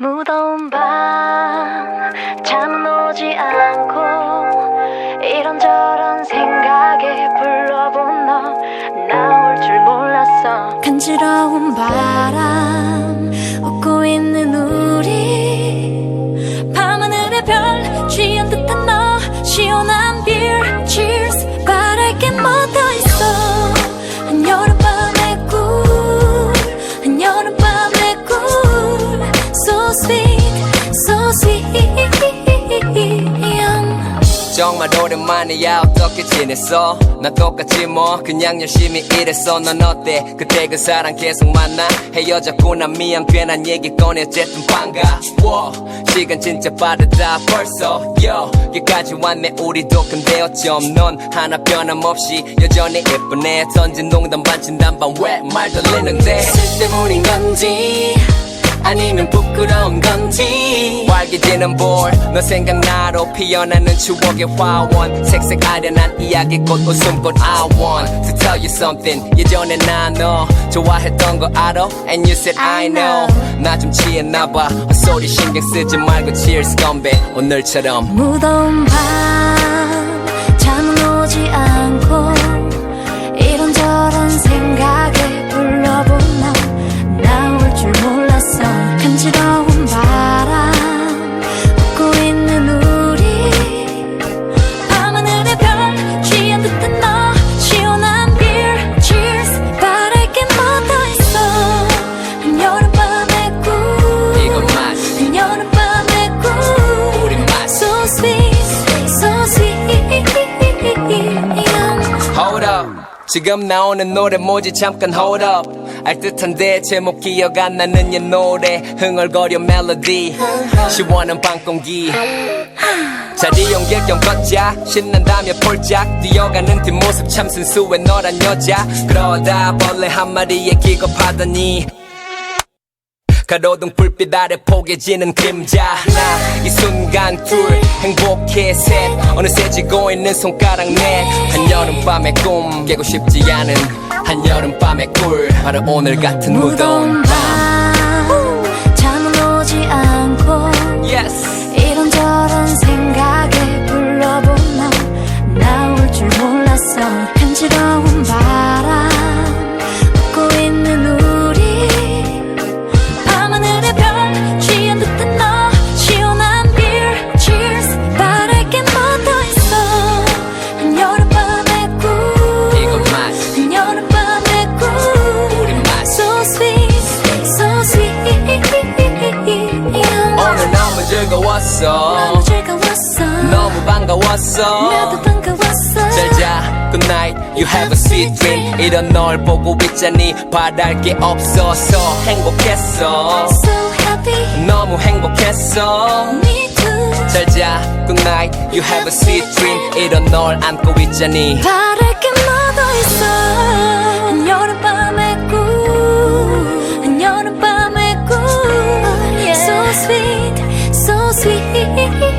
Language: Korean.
무더운 밤 잠은 오지 않고 이런저런 생 정말 오랜만이야 어떻게 지냈어? 나 똑같지 뭐 그냥 열심히 일했어. 넌 어때? 그때 그 사람 계속 만나? 헤어졌고 난 미안 괜한 얘기 꺼내. 어쨌든 반가워. 시간 진짜 빠르다. 벌써 여기까지 왔네. 우리도 근데 어쩜 넌 하나 변함없이 여전히 예쁘네. 던진 농담 반 진담반 왜 말 돌리는데? 쓸데문인 건지 아니면 부끄러운 건지. 활기지는 볼너 생각나로 피어나는 추억의 화원. 색색 아련한 이야기꽃 웃음꽃 I want. To tell you something 예전에 나 너 좋아했던 거 알아? And you said I know. 나 좀 취했나봐. 헛소리 신경 쓰지 말고 cheers 건배. 오늘처럼. 무더운 밤 지금 나오는 노래 뭐지? 잠깐 hold up. 알 듯한데 제목 기억 안 나는 옛 노래. 흥얼거려 멜로디. 시원한 밤 공기. 자리 옮길 겸 걷자. 신난다며 폴짝 뛰어가는 뒷모습 참 순수해 너란 여자. 그러다 벌레 한 마리에 기겁하더니 가로등 불빛 아래 포개지는 그림자. 하나 이 순간 둘 행복해 셋. 어느새 지고 있는 손가락 넷. 한여름밤의 꿈 깨고 싶지 않은 한여름밤의 꿀. 바로 오늘 같은 무더운 밤 즐거웠어 너무 반가웠어 나도 반가웠어. 잘자 good night you have a sweet dream 이런 널 보고 있자니 바랄 게 없어서 행복했어 So happy, 너무 행복했어 me too. 잘자 good night you have a sweet dream 이런 널 안고 있자니 바랄 게 뭐더 있어. sweet